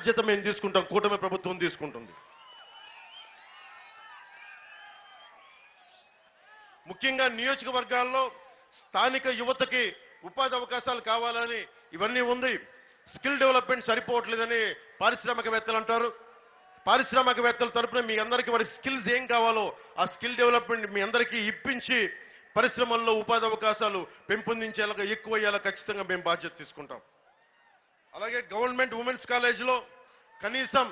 బాధ్యత మేము తీసుకుంటాం కూటమి ప్రభుత్వం తీసుకుంటుంది. ముఖ్యంగా నియోజకవర్గాల్లో స్థానిక యువతకి ఉపాధి అవకాశాలు కావాలని ఇవన్నీ ఉంది. స్కిల్ డెవలప్మెంట్ సరిపోవట్లేదని పారిశ్రామికవేత్తలు అంటారు. పారిశ్రామికవేత్తల తరపున మీ అందరికీ వారి స్కిల్స్ ఏం కావాలో ఆ స్కిల్ డెవలప్మెంట్ మీ అందరికీ ఇప్పించి పరిశ్రమల్లో ఉపాధి అవకాశాలు పెంపొందించేలాగా ఎక్కువ అయ్యేలా ఖచ్చితంగా మేము బాధ్యత తీసుకుంటాం. అలాగే గవర్నమెంట్ ఉమెన్స్ కాలేజీలో కనీసం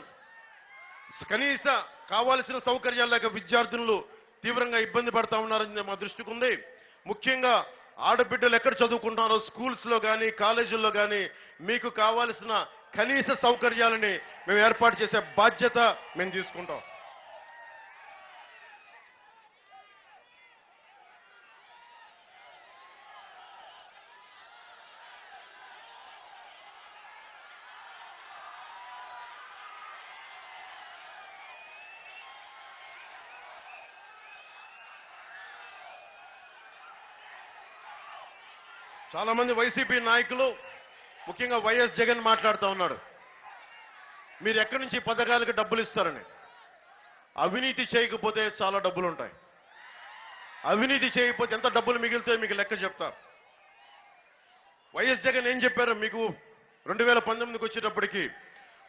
కనీస కావాల్సిన సౌకర్యాలు లేక విద్యార్థులు తీవ్రంగా ఇబ్బంది పడతా ఉన్నారని మా దృష్టికి ఉంది. ముఖ్యంగా ఆడబిడ్డలు ఎక్కడ చదువుకుంటున్నారో స్కూల్స్లో కానీ కాలేజీల్లో కానీ మీకు కావాల్సిన కనీస సౌకర్యాలని మేము ఏర్పాటు చేసే బాధ్యత మేము తీసుకుంటాం. చాలా మంది వైసీపీ నాయకులు ముఖ్యంగా వైఎస్ జగన్ మాట్లాడుతూ ఉన్నాడు మీరు ఎక్కడి నుంచి పథకాలకు డబ్బులు ఇస్తారని. అవినీతి చేయకపోతే చాలా డబ్బులు ఉంటాయి అవినీతి చేయకపోతే ఎంత డబ్బులు మిగిలితే మీకు లెక్క చెప్తా. వైఎస్ జగన్ ఏం చెప్పారు? మీకు రెండు వేల పంతొమ్మిదికి వచ్చేటప్పటికి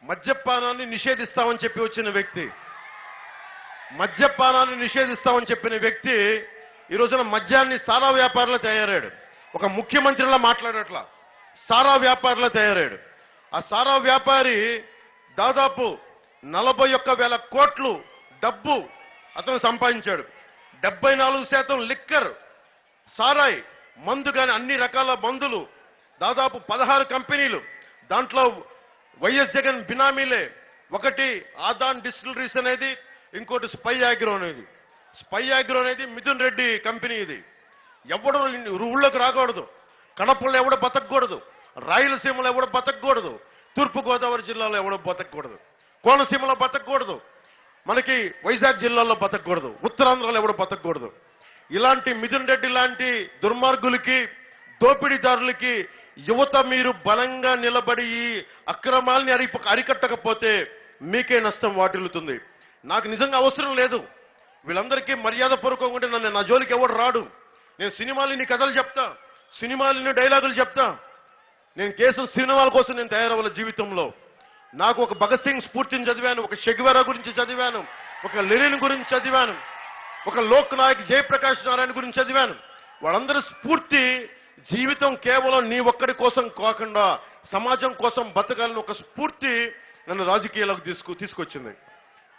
మద్యపానాన్ని నిషేధిస్తామని చెప్పి వచ్చిన వ్యక్తి. మద్యపానాన్ని నిషేధిస్తామని చెప్పిన వ్యక్తి ఈ రోజున మద్యాన్ని సారా వ్యాపారంలో తయారాడు. ఒక ముఖ్యమంత్రిలా మాట్లాడట్లా. సారా వ్యాపారిలా తయారాడు ఆ సారా వ్యాపారి దాదాపు నలభై ఒక్క వేల కోట్లు డబ్బు అతను సంపాదించాడు. డెబ్బై నాలుగు శాతం లిక్కర్ సారాయి మందు కానీ అన్ని రకాల మందులు దాదాపు పదహారు కంపెనీలు. దాంట్లో వైఎస్ జగన్ బినామీలే. ఒకటి ఆదాన్ డిస్టిలరీస్ అనేది ఇంకోటి స్పై ఆగ్రో అనేది. స్పై ఆగ్రో అనేది మిథున్ రెడ్డి కంపెనీ ఇది. ఎవడు ఊళ్ళోకి రాకూడదు. కడపలో ఎవడు బతకూడదు రాయలసీమలో ఎవడు బతకూడదు తూర్పుగోదావరి జిల్లాలో ఎవడో బతకూడదు కోనసీమలో బతకూడదు మనకి వైజాగ్ జిల్లాలో బతకూడదు ఉత్తరాంధ్రలో ఎవడు బతకూడదు ఇలాంటి మిథున్ రెడ్డి లాంటి దుర్మార్గులకి దోపిడీదారులకి యువత మీరు బలంగా నిలబడి అక్రమాల్ని అరి అరికట్టకపోతే మీకే నష్టం వాటిల్లుతుంది. నాకు నిజంగా అవసరం లేదు. వీళ్ళందరికీ మర్యాద పూర్వకంగా ఉంటే నన్ను నా జోలికి ఎవడు రాడు. నేను సినిమాలని కథలు చెప్తా సినిమాలని డైలాగులు చెప్తా. నేను కేసు సినిమాల కోసం నేను తయారవ్వాలి జీవితంలో. నాకు ఒక భగత్ సింగ్ స్ఫూర్తిని చదివాను ఒక షెగ్వెరా గురించి చదివాను ఒక లెనిన్ గురించి చదివాను ఒక లోక్ నాయక్ జయప్రకాష్ నారాయణ గురించి చదివాను. వాళ్ళందరి స్ఫూర్తి జీవితం కేవలం నీ ఒక్కడి కోసం కాకుండా సమాజం కోసం బతకాలని ఒక స్ఫూర్తి నన్ను రాజకీయాలకు తీసుకు తీసుకొచ్చింది.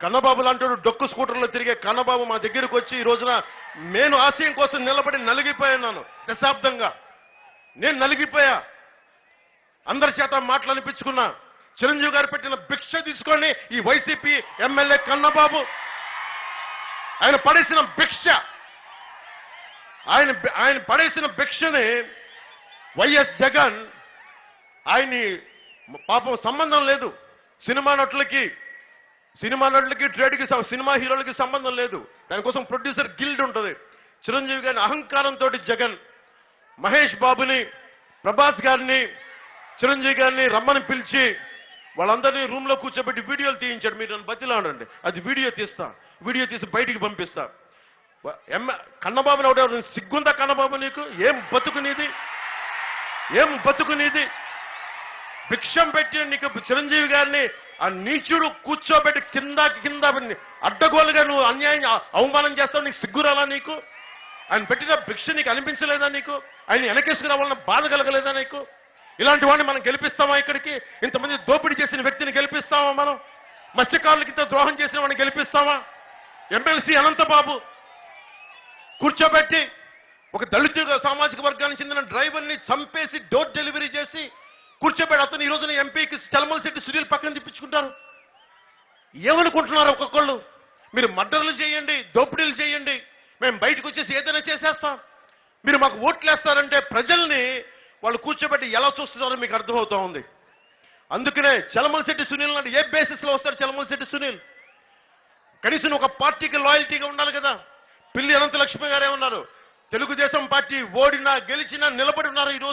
కన్నబాబు లాంటి డొక్కు స్కూటర్లో తిరిగే కన్నబాబు మా దగ్గరకు వచ్చి ఈ రోజున నేను ఆశయం కోసం నిలబడి నలిగిపోయాను దశాబ్దంగా. నేను నలిగిపోయా. అందరి చేత మాటలు అనిపించుకున్నా చిరంజీవి గారు పెట్టిన భిక్ష తీసుకొని ఈ వైసీపీ ఎమ్మెల్యే కన్నబాబు ఆయన పడేసిన భిక్ష. ఆయన ఆయన పడేసిన భిక్షని వైఎస్ జగన్ ఆయన్ని పాపం సంబంధం లేదు. సినిమా నటులకి సినిమా నటులకి ట్రేడ్కి సినిమా హీరోలకి సంబంధం లేదు. దానికోసం ప్రొడ్యూసర్ గిల్డ్ ఉంటుంది. చిరంజీవి గారిని అహంకారంతో జగన్ మహేష్ బాబుని ప్రభాస్ గారిని చిరంజీవి గారిని రమ్మని పిలిచి వాళ్ళందరినీ రూమ్లో కూర్చోబెట్టి వీడియోలు తీయించాడు. మీరు నన్ను బతిలాడండి అది వీడియో తీస్తా. వీడియో తీసి బయటికి పంపిస్తా. వ- కన్నబాబుని ఒకటి సిగ్గుందా కన్నబాబు నీకు? ఏం బతుకునిది ఏం బతుకునిది భిక్షం పెట్టిన నీకు చిరంజీవి గారిని ఆ నీచుడు కూర్చోబెట్టి కింద కింద అడ్డగోలుగా నువ్వు అన్యాయం అవమానం చేస్తావు నీకు సిగ్గురాలా నీకు? ఆయన పెట్టిన భిక్ష నీకు అనిపించలేదా నీకు? ఆయన వెనకేసుకురావాలన్న బాధ కలగలేదా నీకు? ఇలాంటి వాడిని మనం గెలిపిస్తామా ఇక్కడికి? ఇంతమంది దోపిడీ చేసిన వ్యక్తిని గెలిపిస్తామా మనం? మత్స్యకారులకి ఇంత ద్రోహం చేసిన వాడిని గెలిపిస్తామా? ఎమ్మెల్సీ అనంతబాబు కూర్చోబెట్టి ఒక దళిత సామాజిక వర్గానికి చెందిన డ్రైవర్ని చంపేసి డోర్ డెలివరీ చేసి కూర్చోబెట్టి అతను ఈ రోజున ఎంపీకి చలమల శెట్టి సునీల్ పక్కన తిప్పించుకుంటారు. ఏమనుకుంటున్నారు ఒక్కొక్కళ్ళు? మీరు మర్డర్లు చేయండి దోపిడీలు చేయండి మేము బయటకు వచ్చేసి ఏదైనా చేసేస్తాం. మీరు మాకు ఓట్లేస్తారంటే ప్రజల్ని వాళ్ళు కూర్చోబెట్టి ఎలా చూస్తున్నారో మీకు అర్థమవుతా ఉంది. అందుకనే చలమల శెట్టి సునీల్ నాడు ఏ బేసిస్లో వస్తాడు చలమల శెట్టి సునీల్? కనీసం ఒక పార్టీకి లాయల్టీగా ఉండాలి కదా. పిల్లి అనంత లక్ష్మి గారే ఉన్నారు తెలుగుదేశం పార్టీ ఓడినా గెలిచినా నిలబడి ఉన్నారు ఈ రోజు.